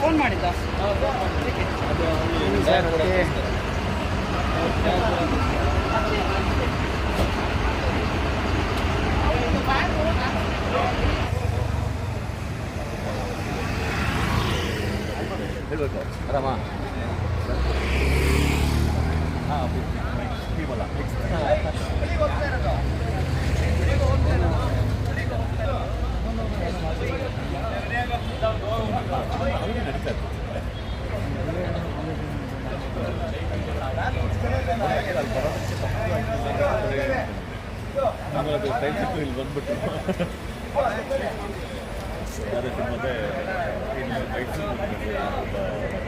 phone ಮಾಡಿದ್ದ ಹೇಳ್ಬೇಕು ಆರಾಮ ಹಾಂ ಅದು ಟೈಮ್ ಸಿಕ್ಕು ಇಲ್ಲಿ ಬಂದ್ಬಿಟ್ಟು ಅದಕ್ಕೆ ಮತ್ತೆ ಇನ್ನು ಮೈಸೂರು